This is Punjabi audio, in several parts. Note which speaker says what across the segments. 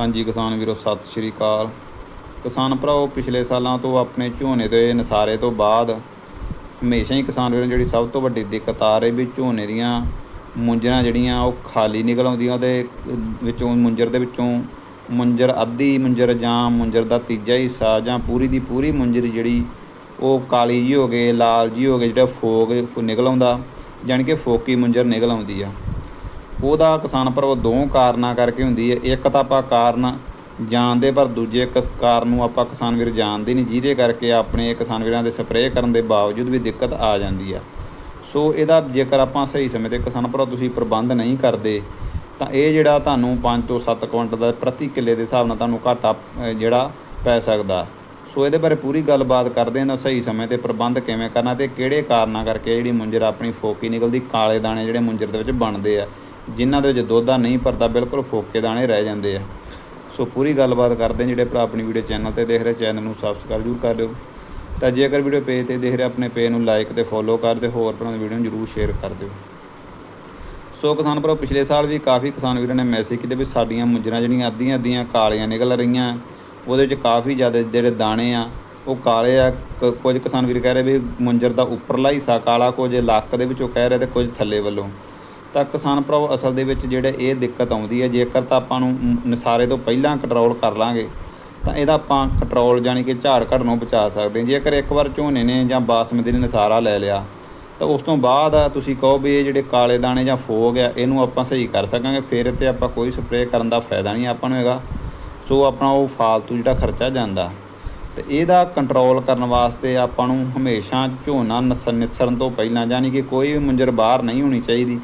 Speaker 1: ਹਾਂਜੀ ਕਿਸਾਨ ਵੀਰੋ, ਸਤਿ ਸ਼੍ਰੀ ਅਕਾਲ। ਕਿਸਾਨ ਭਰਾਓ, ਪਿਛਲੇ ਸਾਲਾਂ ਤੋਂ ਆਪਣੇ ਝੋਨੇ ਦੇ ਨਸਾਰੇ ਤੋਂ ਬਾਅਦ ਹਮੇਸ਼ਾ ਹੀ ਕਿਸਾਨ ਵੀਰਾਂ, ਜਿਹੜੀ ਸਭ ਤੋਂ ਵੱਡੀ ਦਿੱਕਤ ਆ ਰਹੀ ਵੀ ਝੋਨੇ ਦੀਆਂ ਮੁੰਜਰਾਂ ਜਿਹੜੀਆਂ, ਉਹ ਖਾਲੀ ਨਿਕਲ ਆਉਂਦੀਆਂ ਉਹਦੇ ਵਿੱਚੋਂ ਮੁੰਜਰ ਦੇ ਵਿੱਚੋਂ ਮੁੰਜਰ ਅੱਧੀ ਮੁੰਜਰ ਜਾਂ ਮੁੰਜਰ ਦਾ ਤੀਜਾ ਹਿੱਸਾ ਜਾਂ ਪੂਰੀ ਦੀ ਪੂਰੀ ਮੁੰਜਰ ਜਿਹੜੀ, ਉਹ ਕਾਲੀ ਜੀ ਹੋ ਗਏ ਲਾਲ ਜੀ ਹੋ ਗਏ ਜਿਹੜਾ ਫੋਗ ਨਿਕਲ ਆਉਂਦਾ, ਜਾਣੀ ਕਿ ਫੋਕੀ ਮੁੰਜਰ ਨਿਕਲ ਆਉਂਦੀ ਆ। ਉਹਦਾ ਕਿਸਾਨ ਭਰਾਵੋ ਦੋ ਕਾਰਨਾਂ ਕਰਕੇ ਹੁੰਦੀ ਹੈ। ਇੱਕ ਤਾਂ ਆਪਾਂ ਕਾਰਨ ਜਾਣਦੇ, ਪਰ ਦੂਜੇ ਕ- ਕਾਰਨ ਨੂੰ ਆਪਾਂ ਕਿਸਾਨ ਵੀਰ ਜਾਣਦੇ ਨਹੀਂ, ਜਿਹਦੇ ਕਰਕੇ ਆਪਣੇ ਕਿਸਾਨ ਵੀਰਾਂ ਦੇ ਸਪਰੇਅ ਕਰਨ ਦੇ ਬਾਵਜੂਦ ਵੀ ਦਿੱਕਤ ਆ ਜਾਂਦੀ ਆ। ਸੋ ਇਹਦਾ ਜੇਕਰ ਆਪਾਂ ਸਹੀ ਸਮੇਂ ਤੇ ਕਿਸਾਨ ਭਰਾ ਤੁਸੀਂ ਪ੍ਰਬੰਧ ਨਹੀਂ ਕਰਦੇ, ਤਾਂ ਇਹ ਜਿਹੜਾ ਤੁਹਾਨੂੰ 5 ਤੋਂ 7 ਕੁਇੰਟਲ ਦਾ ਪ੍ਰਤੀ ਕਿੱਲੇ ਦੇ ਹਿਸਾਬ ਨਾਲ ਤੁਹਾਨੂੰ ਘਾਟਾ ਜਿਹੜਾ ਪੈ ਸਕਦਾ। ਸੋ ਇਹਦੇ ਬਾਰੇ ਪੂਰੀ ਗੱਲਬਾਤ ਕਰਦੇ ਹਾਂ, ਸਹੀ ਸਮੇਂ ਤੇ ਪ੍ਰਬੰਧ ਕਿਵੇਂ ਕਰਨਾ ਤੇ ਕਿਹੜੇ ਕਾਰਨਾਂ ਕਰਕੇ ਜਿਹੜੀ ਮੁੰਜਰ ਆਪਣੀ ਫੋਕੀ ਨਿਕਲਦੀ, ਕਾਲੇ ਦਾਣੇ ਜਿਹੜੇ ਮੁੰਜਰ ਦੇ ਵਿੱਚ ਬਣਦੇ ਆ। ਜਿਨ੍ਹਾਂ ਦੇ ਵਿੱਚ ਦੁੱਧ ਆ, ਨਹੀਂ ਭਰਦਾ, ਬਿਲਕੁਲ ਫੋਕੇ ਦਾਣੇ ਰਹਿ ਜਾਂਦੇ ਆ। ਸੋ ਪੂਰੀ ਗੱਲਬਾਤ ਕਰਦੇ ਜਿਹੜੇ ਭਰਾ ਆਪਣੀ ਵੀਡੀਓ ਚੈਨਲ ਤੇ ਦੇਖ ਰਹੇ, ਚੈਨਲ ਨੂੰ ਸਬਸਕ੍ਰਾਈਬ ਜ਼ਰੂਰ ਕਰ ਦਿਓ। ਤਾਂ ਜੇਕਰ ਵੀਡੀਓ ਪੇਜ ਤੇ ਦੇਖ ਰਹੇ, ਆਪਣੇ ਪੇਜ ਨੂੰ ਲਾਈਕ ਤੇ ਫੋਲੋ ਕਰ ਦਿਓ, ਹੋਰ ਭਰਾ ਦੀ ਵੀਡੀਓ ਨੂੰ ਜ਼ਰੂਰ ਸ਼ੇਅਰ ਕਰ ਦਿਓ। ਸੋ ਕਿਸਾਨ ਭਰਾ ਪਿਛਲੇ ਸਾਲ ਵੀ ਕਾਫੀ ਕਿਸਾਨ ਵੀਰਾਂ ਨੇ ਮੈਸੇਜ ਕੀਤੇ ਵੀ ਸਾਡੀਆਂ ਮੁੰਜਰਾਂ ਜਿਹੜੀਆਂ ਅੱਧੀਆਂ ਅੱਧੀਆਂ ਕਾਲੀਆਂ ਨਿਕਲ ਰਹੀਆਂ, ਉਹਦੇ ਵਿੱਚ ਕਾਫੀ ਜ਼ਿਆਦਾ ਜਿਹੜੇ ਦਾਣੇ ਆ, ਉਹ ਕਾਲੇ ਆ। ਕ- ਕੁਝ ਕਿਸਾਨ ਵੀਰ ਕਹਿ ਰਹੇ ਵੀ ਮੁੰਜਰ ਦਾ ਉੱਪਰਲਾ ਹਿੱਸਾ ਕਾਲਾ, ਕੁਝ ਲੱਕ ਦੇ ਵਿੱਚੋਂ ਕਹਿ ਰਹੇ ਤੇ ਕੁਝ ਥੱਲੇ ਵੱਲੋਂ। ਤਾਂ ਕਿਸਾਨ ਭਰਾਵੋ ਅਸਲ ਦੇ ਵਿੱਚ ਜਿਹੜੇ ਇਹ ਦਿੱਕਤ ਆਉਂਦੀ ਹੈ, ਜੇਕਰ ਤਾਂ ਆਪਾਂ ਨੂੰ ਨਸਾਰੇ ਤੋਂ ਪਹਿਲਾਂ ਕੰਟਰੋਲ ਕਰ ਲਾਂਗੇ, ਤਾਂ ਇਹਦਾ ਆਪਾਂ ਕੰਟਰੋਲ ਜਾਣੀ ਕਿ ਝਾੜ ਘਟਣੋਂ ਬਚਾ ਸਕਦੇ ਹਾਂ। ਜੇਕਰ ਇੱਕ ਵਾਰ ਝੋਨੇ ਨੇ ਜਾਂ ਬਾਸਮਤੀ ਨੇ ਨਸਾਰਾ ਲੈ ਲਿਆ, ਤਾਂ ਉਸ ਤੋਂ ਬਾਅਦ ਤੁਸੀਂ ਕਹੋ ਵੀ ਇਹ ਜਿਹੜੇ ਕਾਲੇ ਦਾਣੇ ਜਾਂ ਫੋਗ ਆ, ਇਹਨੂੰ ਆਪਾਂ ਸਹੀ ਕਰ ਸਕਾਂਗੇ। ਫਿਰ ਤੇ ਆਪਾਂ ਕੋਈ ਸਪਰੇਅ ਕਰਨ ਦਾ ਫਾਇਦਾ ਨਹੀਂ ਆਪਾਂ ਨੂੰ ਹੈਗਾ। ਸੋ ਆਪਣਾ ਉਹ ਫਾਲਤੂ ਜਿਹੜਾ ਖਰਚਾ ਜਾਂਦਾ। ਤੇ ਇਹਦਾ ਕੰਟਰੋਲ ਕਰਨ ਵਾਸਤੇ ਆਪਾਂ ਨੂੰ ਹਮੇਸ਼ਾ ਝੋਨਾ ਨਸ, ਨਿਸਰਨ ਤੋਂ ਪਹਿਲਾਂ ਯਾਨੀ ਕਿ ਕੋਈ ਵੀ ਮੁੰਜਰ ਬਾਹਰ ਨਹੀਂ ਹੋਣੀ ਚਾਹੀਦੀ।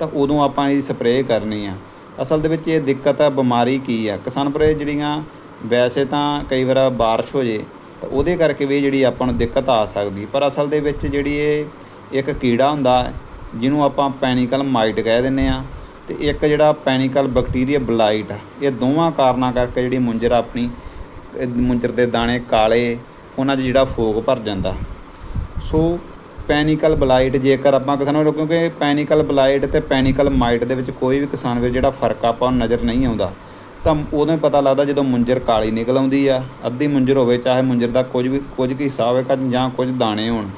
Speaker 1: ਤਾਂ ਉਦੋਂ ਆਪਾਂ ਇਹਦੀ ਸਪਰੇਅ ਕਰਨੀ ਆ। ਅਸਲ ਦੇ ਵਿੱਚ ਇਹ ਦਿੱਕਤ ਆ, ਬਿਮਾਰੀ ਕੀ ਆ? ਕਿਸਾਨ ਭਰੇ ਜਿਹੜੀਆਂ ਵੈਸੇ ਤਾਂ ਕਈ ਵਾਰ ਬਾਰਿਸ਼ ਹੋ ਜੇ, ਤਾਂ ਉਹਦੇ ਕਰਕੇ ਵੀ ਜਿਹੜੀ ਆਪਾਂ ਨੂੰ ਦਿੱਕਤ ਆ ਸਕਦੀ। ਪਰ ਅਸਲ ਦੇ ਵਿੱਚ ਜਿਹੜੀ ਇਹ ਇੱਕ ਕੀੜਾ ਹੁੰਦਾ, ਜਿਹਨੂੰ ਆਪਾਂ ਪੈਨੀਕਲ ਮਾਈਟ ਕਹਿ ਦਿੰਦੇ ਆ, ਤੇ ਇੱਕ ਜਿਹੜਾ ਪੈਨੀਕਲ ਬੈਕਟੀਰੀਆ ਬਲਾਈਟ ਇਹ ਦੋਵਾਂ ਕਾਰਨਾਂ ਕਰਕੇ ਜਿਹੜੀ ਮੁੰਜਰ ਆਪਣੀ ਮੁੰਜਰ ਦੇ ਦਾਣੇ ਕਾਲੇ, ਉਹਨਾਂ 'ਚ ਜਿਹੜਾ ਫੋਗ ਭਰ ਜਾਂਦਾ। ਸੋ ਪੈਨੀਕਲ ਬਲਾਈਟ ਜੇਕਰ ਆਪਾਂ ਕਿਸਾਨ ਨੂੰ ਕਿਉਂਕਿ ਪੈਨੀਕਲ ਬਲਾਈਟ ਤੇ ਪੈਨੀਕਲ ਮਾਈਟ ਦੇ ਵਿੱਚ ਕੋਈ ਵੀ ਕਿਸਾਨ ਵੀਰ ਜਿਹੜਾ ਫ਼ਰਕ ਆਪਾਂ ਨੂੰ ਨਜ਼ਰ ਨਹੀਂ ਆਉਂਦਾ, ਤਾਂ ਉਦੋਂ ਹੀ ਪਤਾ ਲੱਗਦਾ ਜਦੋਂ ਮੁੰਜਰ ਕਾਲੀ ਨਿਕਲ ਆਉਂਦੀ ਆ, ਅੱਧੀ ਮੁੰਜਰ ਹੋਵੇ, ਚਾਹੇ ਮੁੰਜਰ ਦਾ ਕੁਝ ਵੀ, ਕੁਝ ਕੁ ਹਿੱਸਾ ਹੋਵੇ ਜਾਂ ਕੁਝ ਦਾਣੇ ਹੋਣ।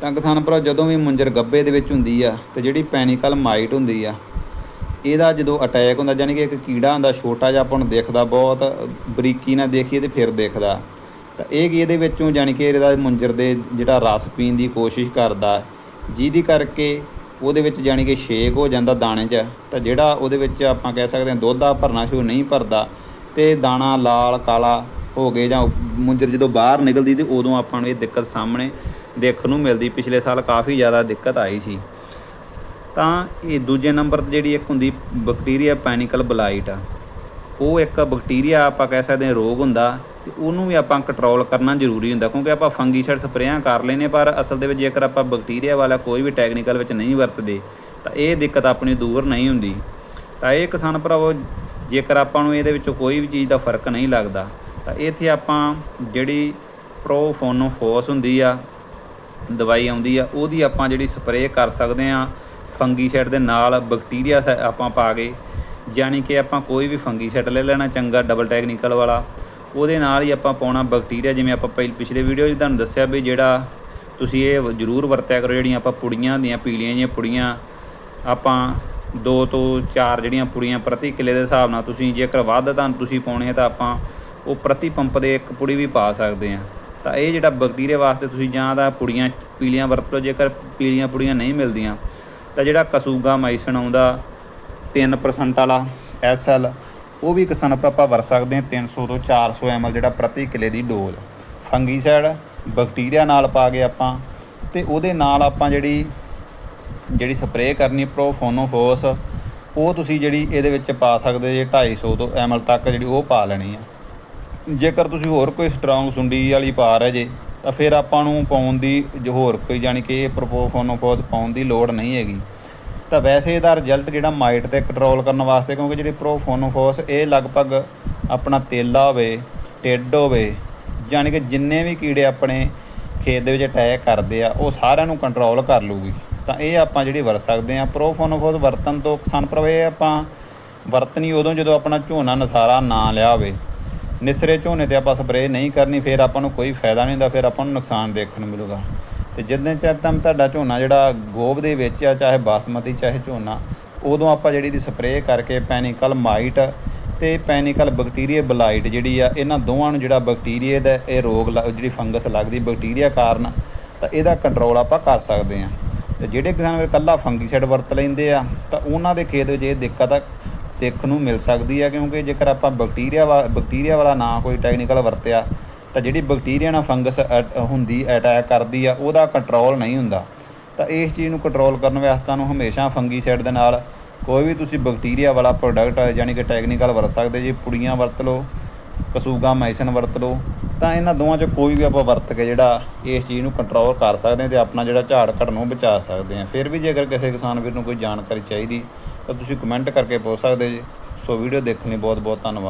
Speaker 1: ਤਾਂ ਕਿਸਾਨ ਭਰਾ, ਜਦੋਂ ਵੀ ਮੁੰਜਰ ਗੱਬੇ ਦੇ ਵਿੱਚ ਹੁੰਦੀ ਆ ਤੇ ਜਿਹੜੀ ਪੈਨੀਕਲ ਮਾਈਟ ਹੁੰਦੀ ਆ, ਇਹਦਾ ਜਦੋਂ ਅਟੈਕ ਹੁੰਦਾ ਯਾਨੀ ਕਿ ਇੱਕ ਕੀੜਾ ਹੁੰਦਾ ਛੋਟਾ ਜਿਹਾ ਆਪਾਂ ਨੂੰ ਦਿਖਦਾ ਬਹੁਤ, ਬਰੀਕੀ ਨਾਲ ਦੇਖੀਏ ਤੇ ਫਿਰ ਦਿਖਦਾ। ਤਾਂ ਇਹ ਕੀ ਇਹਦੇ ਵਿੱਚੋਂ ਯਾਨੀ ਕਿ ਇਹਦਾ ਮੁੰਜਰ ਦੇ ਜਿਹੜਾ ਰਸ ਪੀਣ ਦੀ ਕੋਸ਼ਿਸ਼ ਕਰਦਾ, ਜਿਹਦੀ ਕਰਕੇ ਉਹਦੇ ਵਿੱਚ ਯਾਨੀ ਕਿ ਸ਼ੇਕ ਹੋ ਜਾਂਦਾ ਦਾਣੇ 'ਚ, ਤਾਂ ਜਿਹੜਾ ਉਹਦੇ ਵਿੱਚ ਆਪਾਂ ਕਹਿ ਸਕਦੇ ਹਾਂ ਦੁੱਧ ਆ ਭਰਨਾ ਸ਼ੁਰੂ ਨਹੀਂ ਭਰਦਾ, ਤੇ ਦਾਣਾ ਲਾਲ, ਕਾਲਾ ਹੋ ਗਏ ਜਾਂ ਮੁੰਜਰ ਜਦੋਂ ਬਾਹਰ ਨਿਕਲਦੀ ਤੇ ਉਦੋਂ ਆਪਾਂ ਨੂੰ ਇਹ ਦਿੱਕਤ ਸਾਹਮਣੇ ਦੇਖਣ ਨੂੰ ਮਿਲਦੀ। ਪਿਛਲੇ ਸਾਲ ਕਾਫੀ ਜ਼ਿਆਦਾ ਦਿੱਕਤ ਆਈ ਸੀ। ਤਾਂ ਇਹ ਦੂਜੇ ਨੰਬਰ ਤੇ ਜਿਹੜੀ ਇੱਕ ਹੁੰਦੀ ਬੈਕਟੀਰੀਆ ਪੈਨਿਕਲ ਬਲਾਈਟ ਆ ਉਹ ਇੱਕ ਬੈਕਟੀਰੀਆ ਆਪਾਂ ਕਹਿ ਸਕਦੇ ਹਾਂ ਰੋਗ ਹੁੰਦਾ ਤੇ ਉਹਨੂੰ ਵੀ ਆਪਾਂ ਕੰਟਰੋਲ ਕਰਨਾ ਜ਼ਰੂਰੀ ਹੁੰਦਾ ਕਿਉਂਕਿ ਆਪਾਂ ਫੰਗੀਸਾਈਡ ਸਪਰੇਆਂ ਕਰ ਲੈਨੇ ਪਰ ਅਸਲ ਦੇ ਵਿੱਚ ਜੇਕਰ ਆਪਾਂ ਬੈਕਟੀਰੀਆ ਵਾਲਾ ਕੋਈ ਵੀ ਟੈਕਨੀਕਲ ਵਿੱਚ ਨਹੀਂ ਵਰਤਦੇ, ਤਾਂ ਇਹ ਦਿੱਕਤ ਆਪਣੀ ਦੂਰ ਨਹੀਂ ਹੁੰਦੀ। ਤਾਂ ਇਹ ਕਿਸਾਨ ਭਰਾਵੋ, ਜੇਕਰ ਆਪਾਂ ਨੂੰ ਇਹਦੇ ਵਿੱਚੋਂ ਕੋਈ ਵੀ ਚੀਜ਼ ਦਾ ਫ਼ਰਕ ਨਹੀਂ ਲੱਗਦਾ, ਤਾਂ ਇੱਥੇ ਆਪਾਂ ਜਿਹੜੀ ਪ੍ਰੋਫੋਨੋਫੋਸ ਹੁੰਦੀ ਆ, ਦਵਾਈ ਆਉਂਦੀ ਆ, ਉਹਦੀ ਆਪਾਂ ਜਿਹੜੀ ਸਪਰੇਅ ਕਰ ਸਕਦੇ ਆ ਫੰਗੀਸਾਈਡ ਦੇ ਨਾਲ ਬੈਕਟੀਰੀਆ ਸਾ- ਆਪਾਂ ਪਾ ਕੇ ਯਾਨੀ ਕਿ ਆਪਾਂ ਕੋਈ ਵੀ ਫੰਗੀਸਾਈਡ ਲੈ ਲੈਣਾ, ਚੰਗਾ ਡਬਲ ਟੈਕਨੀਕਲ ਵਾਲਾ। ਉਹਦੇ ਨਾਲ ਹੀ ਆਪਾਂ ਪਾਉਣਾ ਬੈਕਟੀਰੀਆ ਜਿਵੇਂ ਆਪਾਂ ਪਹਿਲ ਪਿਛਲੇ ਵੀਡੀਓ 'ਚ ਤੁਹਾਨੂੰ ਦੱਸਿਆ ਵੀ ਜਿਹੜਾ ਤੁਸੀਂ ਇਹ ਜ਼ਰੂਰ ਵਰਤਿਆ ਕਰੋ ਜਿਹੜੀਆਂ ਆਪਾਂ ਪੁੜੀਆਂ ਦੀਆਂ, ਪੀਲੀਆਂ ਜਿਹੀਆਂ ਪੁੜੀਆਂ। ਆਪਾਂ ਦੋ ਤੋਂ ਚਾਰ ਜਿਹੜੀਆਂ ਪੁੜੀਆਂ ਪ੍ਰਤੀ ਕਿੱਲੇ ਦੇ ਹਿਸਾਬ ਨਾਲ ਤੁਸੀਂ ਜੇਕਰ ਵੱਧ ਤਾਂ ਤੁਸੀਂ ਪਾਉਣੇ ਤਾਂ ਆਪਾਂ ਉਹ ਪ੍ਰਤੀ ਪੰਪ ਦੇ ਇੱਕ ਪੁੜੀ ਵੀ ਪਾ ਸਕਦੇ ਆ। ਤਾਂ ਇਹ ਜਿਹੜਾ ਬੈਕਟੀਰੀਆ ਵਾਸਤੇ ਤੁਸੀਂ ਜਾਂ ਤਾਂ ਪੁੜੀਆਂ, ਪੀਲੀਆਂ ਵਰਤ ਲਓ, ਜੇਕਰ ਪੀਲੀਆਂ ਪੁੜੀਆਂ ਨਹੀਂ ਮਿਲਦੀਆਂ। ਤਾਂ ਜਿਹੜਾ ਕਸੂਗਾ ਮਾਈਸਨ ਆਉਂਦਾ 3% ਵਾਲਾ ਐਸਐਲ ਉਹ ਵੀ ਕਿਸਾਨ ਆਪਾਂ ਆਪਾਂ ਵਰਤ ਸਕਦੇ ਹਾਂ 300 ਤੋਂ 400 ਐਮਐਲ ਜਿਹੜਾ ਪ੍ਰਤੀ ਕਿਲੇ ਦੀ ਡੋਜ਼। ਫੰਗੀਸਾਈਡ ਬੈਕਟੀਰੀਆ ਨਾਲ ਪਾ ਕੇ ਆਪਾਂ, ਤੇ ਉਹਦੇ ਨਾਲ ਆਪਾਂ ਜਿਹੜੀ ਜਿਹੜੀ ਸਪਰੇਅ ਕਰਨੀ ਪ੍ਰੋਫੋਨੋਫੋਸ, ਉਹ ਤੁਸੀਂ ਜਿਹੜੀ ਇਹਦੇ ਵਿੱਚ ਪਾ ਸਕਦੇ ਜੇ 250 ਤੋਂ ਐਮਐਲ ਤੱਕ ਜਿਹੜੀ ਉਹ ਪਾ ਲੈਣੀ ਆ ਜੇਕਰ ਤੁਸੀਂ ਹੋਰ ਕੋਈ ਸਟਰੋਂਗ ਸੁੰਡੀ ਵਾਲੀ ਪਾ ਰਹੇ ਜੇ, ਤਾਂ ਫਿਰ ਆਪਾਂ ਨੂੰ ਪਾਉਣ ਦੀ ਜੋ ਹੋਰ ਕੋਈ, ਜਾਣੀ ਕਿ ਇਹ ਪ੍ਰੋਫੋਨੋਫੋਸ ਪਾਉਣ ਦੀ ਲੋੜ ਨਹੀਂ ਹੈਗੀ। ਤਾਂ ਵੈਸੇ ਇਹਦਾ ਰਿਜ਼ਲਟ ਜਿਹੜਾ ਮਾਈਟ ਤੇ ਕੰਟਰੋਲ ਕਰਨ ਵਾਸਤੇ, ਕਿਉਂਕਿ ਜਿਹੜੀ ਪ੍ਰੋਫੋਨੋਫੋਸ ਇਹ ਲਗਭਗ ਆਪਣਾ ਤੇਲਾ ਹੋਵੇ ਟਿੱਡ ਹੋਵੇ, ਜਾਣੀ ਕਿ ਜਿੰਨੇ ਵੀ ਕੀੜੇ ਆਪਣੇ ਖੇਤ ਦੇ ਵਿੱਚ ਅਟੈਕ ਕਰਦੇ ਆ, ਉਹ ਸਾਰਿਆਂ ਨੂੰ ਕੰਟਰੋਲ ਕਰ ਲੂਗੀ ਤਾਂ ਇਹ ਆਪਾਂ ਜਿਹੜੀ ਵਰਤ ਸਕਦੇ ਆ ਪ੍ਰੋਫੋਨੋਫੋਸ ਵਰਤਨ ਤੋਂ ਕਿਸਾਨ ਭਰਾਵੋ, ਇਹ ਆਪਾਂ ਵਰਤਣੀ ਉਦੋਂ ਜਦੋਂ ਆਪਣਾ ਝੋਨਾ ਨਸਾਰਾ ਨਾ ਲਿਆ ਹੋਵੇ। ਨਿਸਰੇ ਝੋਨੇ ਤੇ ਆਪਾਂ ਸਪਰੇਅ ਨਹੀਂ ਕਰਨੀ, ਫਿਰ ਆਪਾਂ ਨੂੰ ਕੋਈ ਫਾਇਦਾ ਨਹੀਂ ਹੁੰਦਾ, ਫਿਰ ਆਪਾਂ ਨੂੰ ਨੁਕਸਾਨ ਦੇਖਣ ਨੂੰ ਮਿਲੂਗਾ। ਤੇ ਜਿੱਦਾਂ ਚਿਰ ਤੱਕ ਤੁਹਾਡਾ ਝੋਨਾ ਜਿਹੜਾ ਗੋਬ ਦੇ ਵਿੱਚ ਆ, ਚਾਹੇ ਬਾਸਮਤੀ, ਚਾਹੇ ਝੋਨਾ, ਉਦੋਂ ਆਪਾਂ ਜਿਹੜੀ ਦੀ ਸਪਰੇਅ ਕਰਕੇ ਪੈਨਿਕਲ ਮਾਈਟ ਤੇ ਪੈਨਿਕਲ ਬੈਕਟੀਰੀਆ ਬਲਾਈਟ ਜਿਹੜੀ ਆ, ਇਹਨਾਂ ਦੋਵਾਂ ਨੂੰ ਜਿਹੜਾ ਬੈਕਟੀਰੀਆ ਦਾ ਇਹ ਰੋਗ ਲ- ਜਿਹੜੀ ਫੰਗਸ ਲੱਗਦੀ, ਬੈਕਟੀਰੀਆ ਕਾਰਨ, ਤਾਂ ਇਹਦਾ ਕੰਟਰੋਲ ਆਪਾਂ ਕਰ ਸਕਦੇ ਹਾਂ। ਤੇ ਜਿਹੜੇ ਕਿਸਾਨ ਵੀਰ ਕੱਲਾ ਫੰਗੀਸਾਈਡ ਵਰਤ ਲੈਂਦੇ ਆ, ਤਾਂ ਉਹਨਾਂ ਦੇ ਖੇਤ ਵਿੱਚ ਇਹ ਦਿੱਕਤ ਆ, ਦੇਖਣ ਨੂੰ ਮਿਲ ਸਕਦੀ ਹੈ ਕਿਉਂਕਿ ਜੇਕਰ ਆਪਾਂ ਬੈਕਟੀਰੀਆ ਵਾ ਬੈਕਟੀਰੀਆ ਵਾਲਾ ਨਾ ਕੋਈ ਟੈਕਨੀਕਲ ਵਰਤਿਆ ਤਾਂ ਜਿਹੜੀ ਬੈਕਟੀਰੀਆ ਨਾਲ ਫੰਗਸ ਅਟ- ਹੁੰਦੀ ਅਟੈਕ ਕਰਦੀ ਆ, ਉਹਦਾ ਕੰਟਰੋਲ ਨਹੀਂ ਹੁੰਦਾ। ਤਾਂ ਇਸ ਚੀਜ਼ ਨੂੰ ਕੰਟਰੋਲ ਕਰਨ ਵਾਸਤੇ ਤੁਹਾਨੂੰ ਹਮੇਸ਼ਾ ਫੰਗੀਸਾਈਡ ਦੇ ਨਾਲ ਕੋਈ ਵੀ ਤੁਸੀਂ ਬੈਕਟੀਰੀਆ ਵਾਲਾ ਪ੍ਰੋਡਕਟ ਯਾਨੀ ਕਿ ਟੈਕਨੀਕਲ ਵਰਤ ਸਕਦੇ ਜੀ, ਪੁੜੀਆਂ ਵਰਤ ਲਓ, ਕਸੂਗਾ ਮੈਸਨ ਵਰਤ ਲਓ, ਤਾਂ ਇਹਨਾਂ ਦੋਵਾਂ ਚੋਂ ਕੋਈ ਵੀ ਆਪਾਂ ਵਰਤ ਕੇ ਜਿਹੜਾ ਇਸ ਚੀਜ਼ ਨੂੰ ਕੰਟਰੋਲ ਕਰ ਸਕਦੇ ਹਾਂ ਤੇ ਆਪਣਾ ਜਿਹੜਾ ਝਾੜ ਘਟਣ ਨੂੰ ਬਚਾ ਸਕਦੇ ਹਾਂ। ਫਿਰ ਵੀ ਜੇਕਰ ਕਿਸੇ ਕਿਸਾਨ ਵੀਰ ਨੂੰ ਕੋਈ ਜਾਣਕਾਰੀ ਚਾਹੀਦੀ, ਤਾਂ ਤੁਸੀਂ ਕਮੈਂਟ ਕਰਕੇ ਪੁੱਛ ਸਕਦੇ ਜੀ। ਸੋ ਵੀਡੀਓ ਦੇਖਣ ਲਈ ਬਹੁਤ ਬਹੁਤ ਧੰਨਵਾਦ।